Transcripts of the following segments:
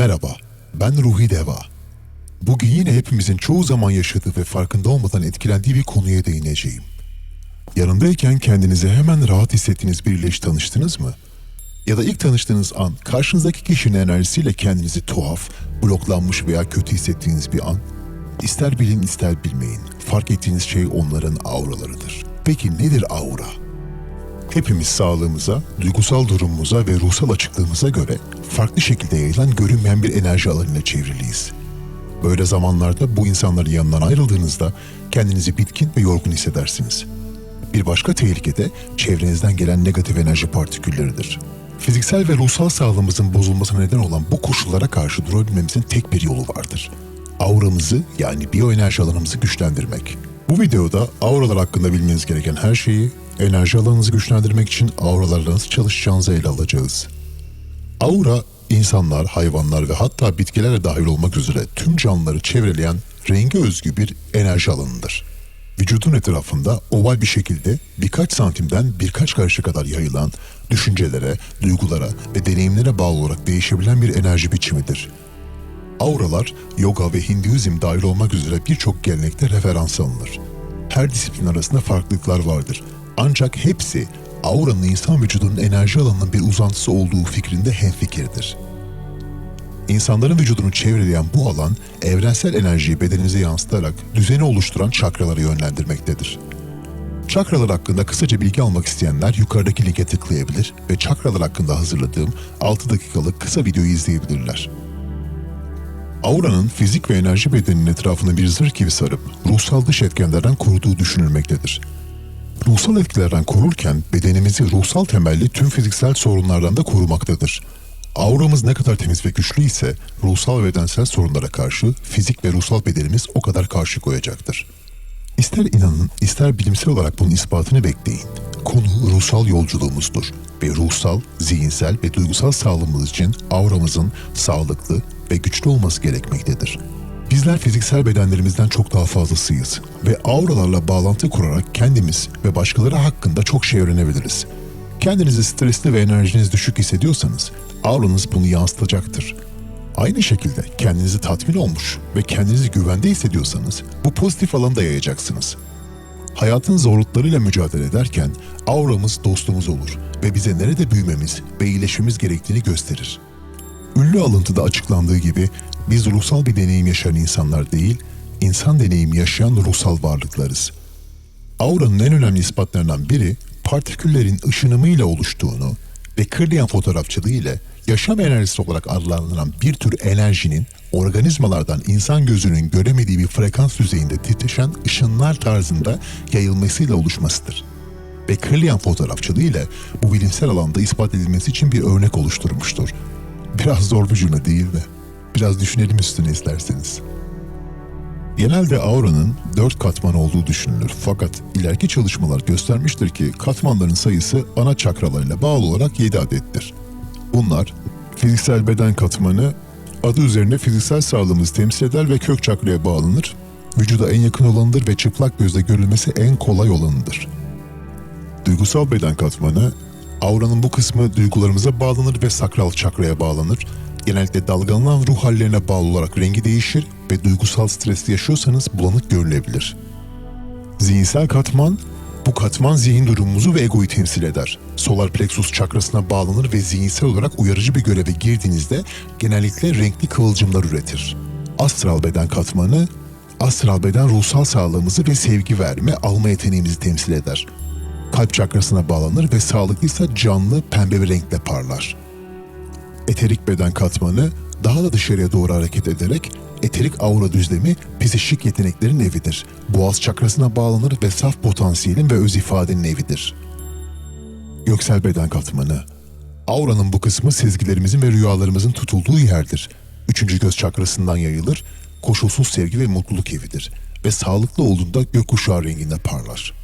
Merhaba, ben Ruhi Deva. Bugün yine hepimizin çoğu zaman yaşadığı ve farkında olmadan etkilendiği bir konuya değineceğim. Yanındayken kendinizi hemen rahat hissettiğiniz biriyle hiç tanıştınız mı? Ya da ilk tanıştığınız an karşınızdaki kişinin enerjisiyle kendinizi tuhaf, bloklanmış veya kötü hissettiğiniz bir an? İster bilin ister bilmeyin, fark ettiğiniz şey onların auralarıdır. Peki nedir aura? Hepimiz sağlığımıza, duygusal durumumuza ve ruhsal açıklığımıza göre farklı şekilde yayılan görünmeyen bir enerji alanına çevriliyiz. Böyle zamanlarda bu insanların yanından ayrıldığınızda kendinizi bitkin ve yorgun hissedersiniz. Bir başka tehlike de çevrenizden gelen negatif enerji partikülleridir. Fiziksel ve ruhsal sağlığımızın bozulmasına neden olan bu koşullara karşı durabilmemizin tek bir yolu vardır. Auramızı yani biyoenerji alanımızı güçlendirmek. Bu videoda auralar hakkında bilmeniz gereken her şeyi, enerji alanınızı güçlendirmek için auralarla nasıl çalışacağınızı ele alacağız. Aura, insanlar, hayvanlar ve hatta bitkilerle dahil olmak üzere tüm canlıları çevreleyen rengi özgü bir enerji alanıdır. Vücudun etrafında oval bir şekilde birkaç santimden birkaç karışa kadar yayılan düşüncelere, duygulara ve deneyimlere bağlı olarak değişebilen bir enerji biçimidir. Auralar, yoga ve Hinduizm dahil olmak üzere birçok gelenekte referans alınır. Her disiplin arasında farklılıklar vardır. Ancak hepsi auranın insan vücudunun enerji alanının bir uzantısı olduğu fikrinde hemfikirdir. İnsanların vücudunu çevreleyen bu alan, evrensel enerjiyi bedeninize yansıtarak düzeni oluşturan çakraları yönlendirmektedir. Çakralar hakkında kısaca bilgi almak isteyenler yukarıdaki linke tıklayabilir ve çakralar hakkında hazırladığım 6 dakikalık kısa videoyu izleyebilirler. Auranın fizik ve enerji bedeninin etrafını bir zırh gibi sarıp ruhsal dış etkenlerden koruduğu düşünülmektedir. Ruhsal etkilerden korurken bedenimizi ruhsal temelli tüm fiziksel sorunlardan da korumaktadır. Auramız ne kadar temiz ve güçlü ise ruhsal ve bedensel sorunlara karşı fizik ve ruhsal bedenimiz o kadar karşı koyacaktır. İster inanın, ister bilimsel olarak bunun ispatını bekleyin. Konu ruhsal yolculuğumuzdur ve ruhsal, zihinsel ve duygusal sağlığımız için auramızın sağlıklı ve güçlü olması gerekmektedir. Bizler fiziksel bedenlerimizden çok daha fazlasıyız ve auralarla bağlantı kurarak kendimiz ve başkaları hakkında çok şey öğrenebiliriz. Kendinizi stresli ve enerjiniz düşük hissediyorsanız auranız bunu yansıtacaktır. Aynı şekilde kendinizi tatmin olmuş ve kendinizi güvende hissediyorsanız bu pozitif alanda yayacaksınız. Hayatın zorluklarıyla mücadele ederken auramız dostumuz olur ve bize nerede büyümemiz ve iyileşmemiz gerektiğini gösterir. Ünlü alıntıda açıklandığı gibi biz ruhsal bir deneyim yaşayan insanlar değil, insan deneyimi yaşayan ruhsal varlıklarız. Auranın en önemli ispatlarından biri partiküllerin ışınımıyla oluştuğunu ve Kirlian fotoğrafçılığı ile yaşam enerjisi olarak adlandırılan bir tür enerjinin organizmalardan insan gözünün göremediği bir frekans düzeyinde titreşen ışınlar tarzında yayılmasıyla oluşmasıdır. Ve Kirlian fotoğrafçılığı ile bu bilimsel alanda ispat edilmesi için bir örnek oluşturmuştur. Biraz zor bir cümle değil mi? Biraz düşünelim üstüne isterseniz. Genelde auranın dört katman olduğu düşünülür fakat ileriki çalışmalar göstermiştir ki katmanların sayısı ana çakralarıyla bağlı olarak 7 adettir. Bunlar fiziksel beden katmanı adı üzerine fiziksel sağlığımızı temsil eder ve kök çakraya bağlanır. Vücuda en yakın olanıdır ve çıplak gözle görülmesi en kolay olanıdır. Duygusal beden katmanı auranın bu kısmı duygularımıza bağlanır ve sakral çakraya bağlanır. Genellikle dalgalanan ruh hallerine bağlı olarak rengi değişir ve duygusal stresli yaşıyorsanız bulanık görülebilir. Zihinsel katman, bu katman zihin durumumuzu ve egoyu temsil eder. Solar plexus çakrasına bağlanır ve zihinsel olarak uyarıcı bir göreve girdiğinizde genellikle renkli kıvılcımlar üretir. Astral beden katmanı, astral beden ruhsal sağlığımızı ve sevgi verme, alma yeteneğimizi temsil eder. Kalp çakrasına bağlanır ve sağlıklıysa canlı pembe bir renkle parlar. Eterik beden katmanı daha da dışarıya doğru hareket ederek eterik aura düzlemi psişik yeteneklerin evidir. Boğaz çakrasına bağlanır ve saf potansiyelin ve öz ifadenin evidir. Göksel beden katmanı Auranın bu kısmı sezgilerimizin ve rüyalarımızın tutulduğu yerdir. Üçüncü göz çakrasından yayılır, koşulsuz sevgi ve mutluluk evidir ve sağlıklı olduğunda gökkuşağı renginde parlar.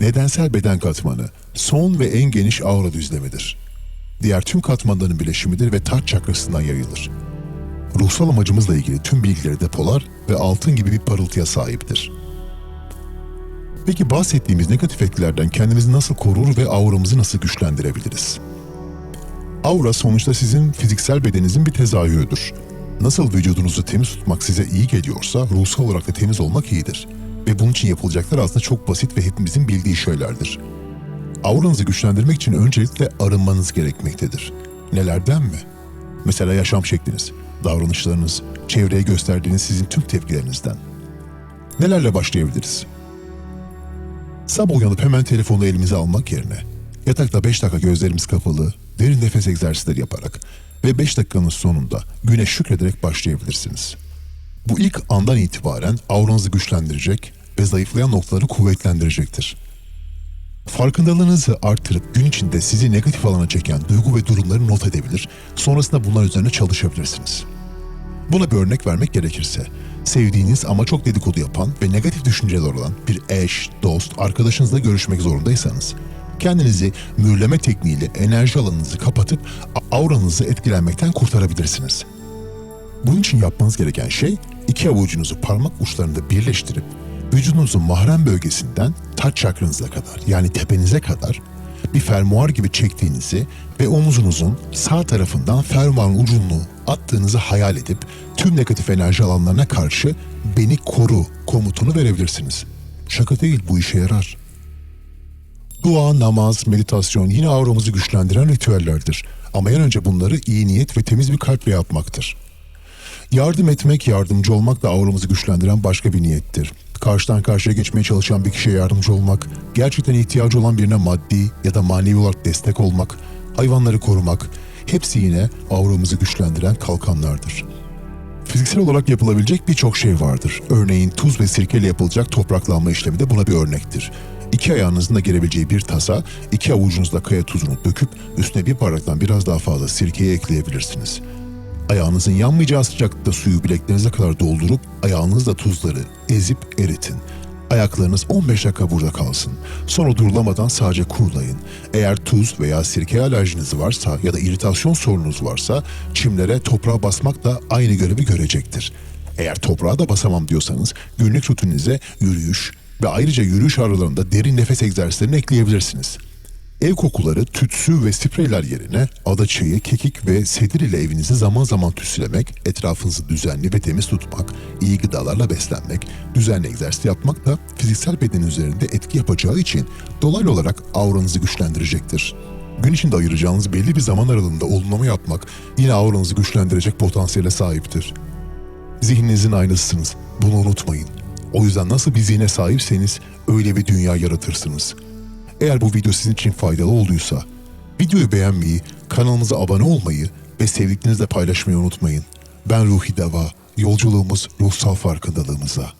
Nedensel beden katmanı son ve en geniş aura düzlemidir. Diğer tüm katmanların bileşimidir ve taç çakrasından yayılır. Ruhsal amacımızla ilgili tüm bilgileri depolar ve altın gibi bir parıltıya sahiptir. Peki bahsettiğimiz negatif etkilerden kendimizi nasıl korur ve auramızı nasıl güçlendirebiliriz? Aura sonuçta sizin fiziksel bedeninizin bir tezahürüdür. Nasıl vücudunuzu temiz tutmak size iyi geliyorsa ruhsal olarak da temiz olmak iyidir. Ve bunun için yapılacaklar aslında çok basit ve hepimizin bildiği şeylerdir. Auranızı güçlendirmek için öncelikle arınmanız gerekmektedir. Nelerden mi? Mesela yaşam şekliniz, davranışlarınız, çevreye gösterdiğiniz sizin tüm tepkilerinizden. Nelerle başlayabiliriz? Sabah uyanıp hemen telefonu elimize almak yerine yatakta 5 dakika gözlerimiz kapalı, derin nefes egzersizleri yaparak ve 5 dakikanın sonunda güne şükrederek başlayabilirsiniz. Bu ilk andan itibaren auranızı güçlendirecek ve zayıflayan noktaları kuvvetlendirecektir. Farkındalığınızı artırıp gün içinde sizi negatif alana çeken duygu ve durumları not edebilir, sonrasında bunlar üzerine çalışabilirsiniz. Buna bir örnek vermek gerekirse, sevdiğiniz ama çok dedikodu yapan ve negatif düşünceler olan bir eş, dost, arkadaşınızla görüşmek zorundaysanız, kendinizi mühürleme tekniğiyle enerji alanınızı kapatıp auranızı etkilenmekten kurtarabilirsiniz. Bunun için yapmanız gereken şey iki avucunuzu parmak uçlarında birleştirip vücudunuzun mahrem bölgesinden taç çakranıza kadar yani tepenize kadar bir fermuar gibi çektiğinizi ve omuzunuzun sağ tarafından fermuarın ucunu attığınızı hayal edip tüm negatif enerji alanlarına karşı beni koru komutunu verebilirsiniz. Şaka değil bu işe yarar. Dua, namaz, meditasyon yine auramızı güçlendiren ritüellerdir. Ama en önce bunları iyi niyet ve temiz bir kalple yapmaktır. Yardım etmek, yardımcı olmak da auramızı güçlendiren başka bir niyettir. Karşıdan karşıya geçmeye çalışan bir kişiye yardımcı olmak, gerçekten ihtiyacı olan birine maddi ya da manevi olarak destek olmak, hayvanları korumak, hepsi yine auramızı güçlendiren kalkanlardır. Fiziksel olarak yapılabilecek birçok şey vardır. Örneğin tuz ve sirkeyle yapılacak topraklanma işlemi de buna bir örnektir. İki ayağınızın da gelebileceği bir tasa, iki avucunuzla kaya tuzunu döküp üstüne bir bardaktan biraz daha fazla sirkeyi ekleyebilirsiniz. Ayağınızın yanmayacağı sıcaklıkta suyu bileklerinize kadar doldurup ayağınızla tuzları ezip eritin. Ayaklarınız 15 dakika burada kalsın. Sonra durulamadan sadece kurulayın. Eğer tuz veya sirke alerjiniz varsa ya da iritasyon sorununuz varsa çimlere toprağa basmak da aynı görevi görecektir. Eğer toprağa da basamam diyorsanız günlük rutininize yürüyüş ve ayrıca yürüyüş aralarında derin nefes egzersizlerini ekleyebilirsiniz. Ev kokuları, tütsü ve spreyler yerine adaçayı, kekik ve sedir ile evinizi zaman zaman tütsülemek, etrafınızı düzenli ve temiz tutmak, iyi gıdalarla beslenmek, düzenli egzersiz yapmak da fiziksel beden üzerinde etki yapacağı için dolaylı olarak auranızı güçlendirecektir. Gün içinde ayıracağınız belli bir zaman aralığında olumlama yapmak yine auranızı güçlendirecek potansiyele sahiptir. Zihninizin aynasısınız. Bunu unutmayın. O yüzden nasıl bir zihne sahipseniz öyle bir dünya yaratırsınız. Eğer bu video sizin için faydalı olduysa videoyu beğenmeyi, kanalımıza abone olmayı ve sevdiklerinizle paylaşmayı unutmayın. Ben Ruhi Deva. Yolculuğumuz ruhsal farkındalığımıza.